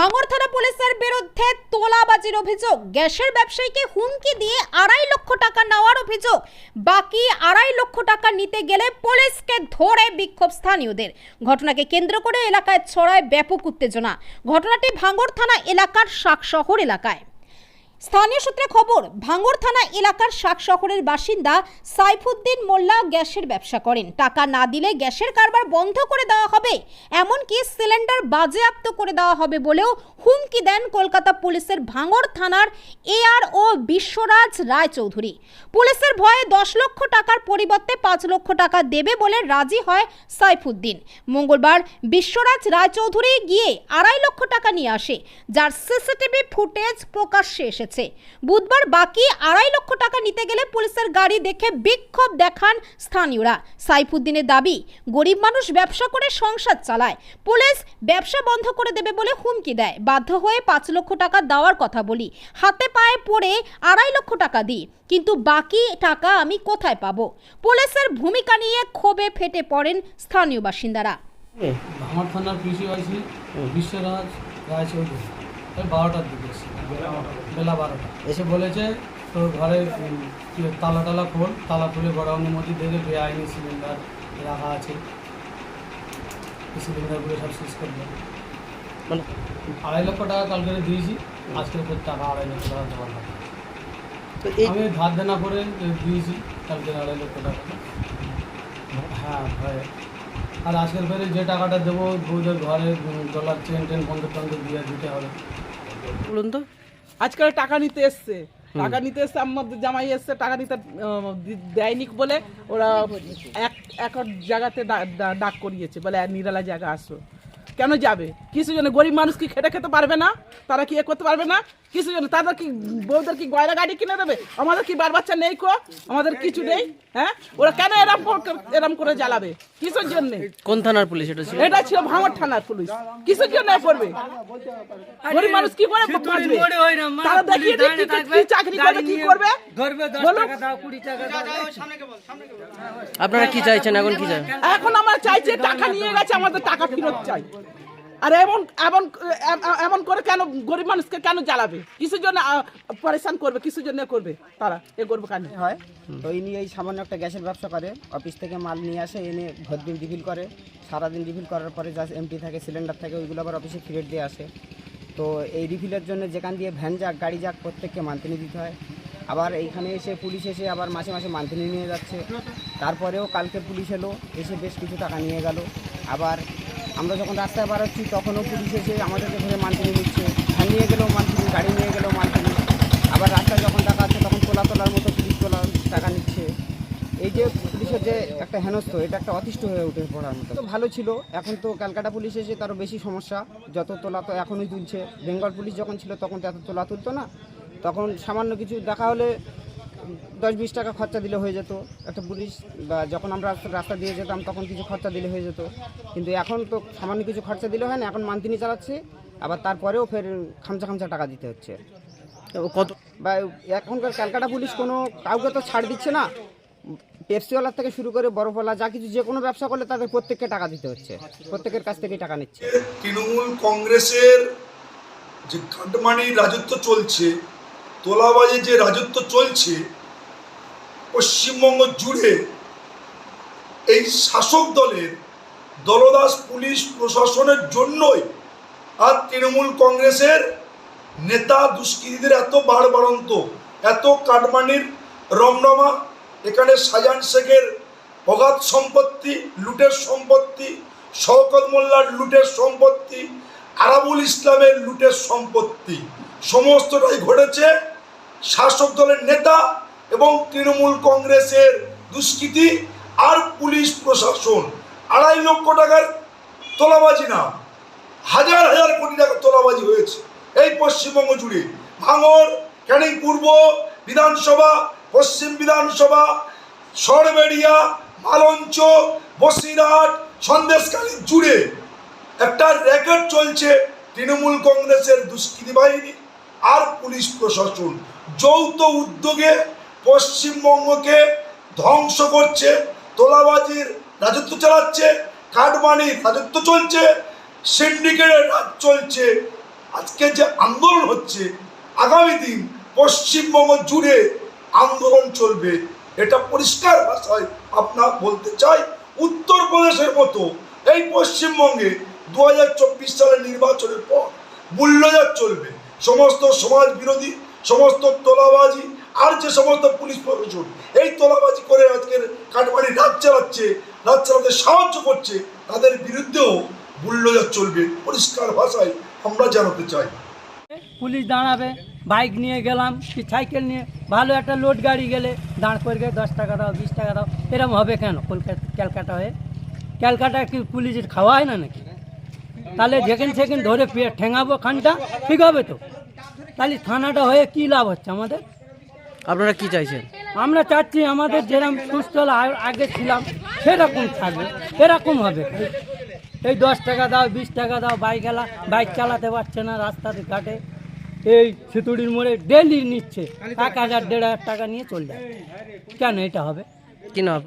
ভাঙড় থানা পুলিশের বিরুদ্ধে তোলাবাজির অভিযোগ। গ্যাসের ব্যবসায়ীকে হুমকি দিয়ে আড়াই লক্ষ টাকা নেওয়ার অভিযোগ। বাকি আড়াই লক্ষ টাকা নিতে গেলে পুলিশকে ধরে বিক্ষোভ স্থানীয়দের। ঘটনাকে কেন্দ্র করে এলাকায় ছড়ায় ব্যাপক উত্তেজনা। ঘটনাটি ভাঙর থানা এলাকার শাকশহর এলাকায়। স্থানীয় সূত্রে খবর ভাঙড় থানা এলাকার শাক শহরের বাসিন্দা সাইফুদ্দিন মোল্লা গ্যাসের ব্যবসা করেন। টাকা না দিলে গ্যাসের কারবার বন্ধ করে দেওয়া হবে। এমনকি সিলিন্ডার বাজেয়াপ্ত করে দেওয়া হবে বলেও হুমকি দেন কলকাতা পুলিশের ভাঙড় থানার এআর ও বিশ্বরাজ রায়চৌধুরী। পুলিশের ভয়ে দশ লক্ষ টাকার পরিবর্তে পাঁচ লক্ষ টাকা দেবে বলে রাজি হয় সাইফুদ্দিন। মঙ্গলবার বিশ্বরাজ রায়চৌধুরী গিয়ে আড়াই লক্ষ টাকা নিয়ে আসে, যার সিসিটিভি ফুটেজ প্রকাশ্যে এসেছে। বুধবার বাকি আড়াই লক্ষ টাকা নিতে গেলে পুলিশের গাড়ি দেখে বিক্ষোভ দেখান স্থানীয়রা। সাইফুদ্দিনের দাবি গরিব মানুষ ব্যবসা করে সংসার চালায়। পুলিশ ব্যবসা বন্ধ করে দেবে বলে হুমকি দেয়। বাধ্য হয়ে পাঁচ লক্ষ টাকা দেওয়ার কথা বলি। হাতে পায়ে পড়ে আড়াই লক্ষ টাকা দিই। কিন্তু বাকি টাকা আমি কোথায় পাবো? পুলিশের ভূমিকা নিয়ে ক্ষোভে ফেটে পড়েন স্থানীয় বাসিন্দারা। আমার থানার কৃষি আইসি বিশ্বরাজ রায়চৌধুরী ওই বারোটার দিকে। বেলা বারোটা। এসে বলেছে তোর ঘরে তালা টালা খোল তালা খুলে গোডাউনের মধ্যে দেখে বেআইনি সিলিন্ডার রাখা আছে। সিলিন্ডারগুলো সব শেষ করে দেবে। মানে আড়াই লক্ষ টাকা কালকে দিয়েছি আজকের উপর টাকা আড়াই লক্ষ টাকা দেওয়ার এই আমি ধার দেনা করে দিয়েছি কালকে আড়াই লক্ষ টাকা। হ্যাঁ ভয়ে আর আজকের ফেরে যে টাকাটা দেবো বউদের ঘরে ডলার চেন টেন বন্ধ টন্ধ দিয়ে দিতে হবে। বলুন তো। আজকাল টাকা নিতে এসছে। টাকা নিতে এসছে আমাদের জামাই এসছে টাকা নিতে দেয়নি বলে ওরা এক এক জায়গাতে ডাক করিয়েছে বলে নিরালা জায়গা আসো। কেন যাবে? কিছু জন গরিব মানুষ কি খেটে খেতে পারবে না? তারা কি এ করতে পারবে না? কিছু জন্য? তাদের কি বউদের কি গয়না গাড়ি কিনে দেবে? আমাদের কি বার বাচ্চা নেই কো? আমাদের কিছু নেই হ্যাঁ? ওরা কেন এরম করে- এরম করে জ্বালাবে? কিসের জন্যে? কোন থানার পুলিশ এটা ছিল? এটা ছিল ভাঙর থানার পুলিশ। কিসের জন্য করবে? গরিব মানুষ কি করে বাঁচবে? তারা দেখিয়ে দিক কি কি চাকরি করবে কি করবে? বলুন আপনারা কি চাইছেন? এখন কি চাই? এখন আমরা চাইছি টাকা নিয়ে গেছে আমাদের টাকা ফেরত চাই। আর এমন এমন এমন করে কেন গরিব মানুষকে কেন জ্বালাবে? কিসের জন্য পরেশান করবে? কিসের জন্য করবে তারা? এ করবে কেন? হয়, তো এই নিয়ে এই সামান্য একটা গ্যাসের ব্যবসা করে। অফিস থেকে মাল নিয়ে আসে, এনে ভোর দিন রিফিল করে। সারাদিন রিফিল করার পরে যা এমটি থাকে সিলিন্ডার থাকে, ওইগুলো আবার অফিসে ফিরেট দিয়ে আসে। তো এই রিফিলের জন্য যেখান দিয়ে ভ্যান যাক, গাড়ি যাক, প্রত্যেককে মান্থলি দিতে হয়। আবার এইখানে এসে পুলিশ এসে আবার মাসে মাসে মান্থলি নিয়ে যাচ্ছে। তারপরেও কালকে পুলিশ এলো, এসে বেশ কিছু টাকা নিয়ে গেল। আবার আমরা যখন রাস্তায় বাড়াচ্ছি তখনও পুলিশ এসে আমাদেরকে ধরে মান্থলি নিচ্ছে ভ্যান নিয়ে গেলেও মান্থলি গাড়ি নিয়ে গেলেও মান্থলি আবার রাস্তায় যখন টাকা আছে, তখন তোলা তোলার মতো পুলিশ তোলা টাকা নিচ্ছে। এই যে পুলিশের যে একটা হেনস্থ, এটা একটা অতিষ্ঠ হয়ে উঠে পড়ার মতো। তো ভালো ছিল। এখন তো ক্যালকাটা পুলিশ এসে তারও বেশি সমস্যা। যত তোলা তো এখনই তুলছে। বেঙ্গল পুলিশ যখন ছিল, তখন তো এত তোলা তুলতো না। তখন সামান্য কিছু দেখা হলে দশ বিশ টাকা খরচা দিলে হয়ে যেত একটা পুলিশ বা যখন আমরা রাস্তা- দিয়ে যেতাম তখন কিছু খরচা দিলে হয়ে যেত। কিন্তু এখন তো সামান্য কিছু খরচা দিলে হয় না এখন মান্থলি চালাচ্ছে আবার তারপরেও ফের খামচা খামচা টাকা দিতে হচ্ছে। কত? বা এখনকার ক্যালকাটা পুলিশ কোনো কাউকে তো ছাড় দিচ্ছে না। পেপসিওয়ালার থেকে শুরু করে বরফওয়ালা যা কিছু যে কোনো ব্যবসা করলে তাদের প্রত্যেককে টাকা দিতে হচ্ছে প্রত্যেকের কাছ থেকেই টাকা নিচ্ছে। তৃণমূল কংগ্রেসের যে কাটমানির রাজত্ব চলছে তোলাবাজে যে রাজত্ব চলছে পশ্চিমবঙ্গ জুড়ে এই শাসক দলের দলদাস পুলিশ প্রশাসনের জন্যই আর তৃণমূল কংগ্রেসের নেতা দুষ্কৃতীদের এত বাড়বাড়ন্ত, এত কাটমানির রমরমা, এখানে সাজান শেখের অগাধ সম্পত্তি, লুটের সম্পত্তি, শওকত মোল্লার লুটের সম্পত্তি, আরাবুল ইসলামের লুটের সম্পত্তি, সমস্তটাই ঘটেছে শাসক দলের নেতা এবং তৃণমূল কংগ্রেসের দুষ্কৃতি আর পুলিশ প্রশাসন। আড়াই লক্ষ টাকার তোলাবাজি না, হাজার হাজার কোটি টাকা তোলাবাজি হয়েছে এই পশ্চিমবঙ্গ জুড়ে। ভাঙর, ক্যানিং পূর্ব, বিধানসভা, পশ্চিম বিধানসভা, সরবেড়িয়া, মালঞ্চ, বসিরহাট সন্দেশকালী জুড়ে একটা র্যাকেট চলছে তৃণমূল কংগ্রেসের দুষ্কৃতি বাহিনী আর পুলিশ প্রশাসন। যৌথ উদ্যোগে পশ্চিমবঙ্গকে ধ্বংস করছে, তোলাবাজির রাজত্ব চালাচ্ছে কাটমানির রাজত্ব চলছে সিন্ডিকেটের রাজ চলছে। আজকে যে আন্দোলন হচ্ছে, আগামী দিন পশ্চিমবঙ্গ জুড়ে আন্দোলন চলবে। এটা পরিষ্কার ভাষায় আপনার বলতে চাই, উত্তরপ্রদেশের মতো এই পশ্চিমবঙ্গে দু হাজার চব্বিশ সালের নির্বাচনের পর মূল্যজাত চলবে। সমস্ত সমাজ বিরোধী সমস্ত তোলাবাজি আর যে সমস্ত পুলিশ প্রশাসন এই তোলাবাজি করে আজকের কাটমানি রাত চালাচ্ছে, রাত চালাতে সাহায্য করছে, তাদের বিরুদ্ধেও মূল্যজাত চলবে। পরিষ্কার ভাষায় আমরা জানাতে চাই। পুলিশ দাঁড়াবে, বাইক নিয়ে গেলাম, কি সাইকেল নিয়ে, ভালো একটা লোড গাড়ি গেলে, দাঁড় করে গিয়ে দশ টাকা দাও, বিশ টাকা দাও এরকম হবে কেন? কলকাতা, ক্যালকাটা হয়ে? ক্যালকাটা কি পুলিশের খাওয়া হয় না নাকি? তাহলে যেখানে সেখানে ধরে ঠেঙাবো খানটা, ঠিক হবে তো? তাহলে থানাটা হয়ে কী লাভ হচ্ছে আমাদের? আপনারা কি চাইছেন? আমরা চাচ্ছি আমাদের যেরকম সুস্থ আগে ছিলাম সেরকম থাকবে। এরকম হবে। এই দশ টাকা দাও বিশ টাকা দাও বাইক এলা বাইক চালাতে পারছে না রাস্তাতে ঘাটে। এই ছিতুড়ির মোড়ে ডেলি নিচ্ছে। এক হাজার দেড় হাজার টাকা নিয়ে চলে যায় কেন এটা হবে? কি নাম?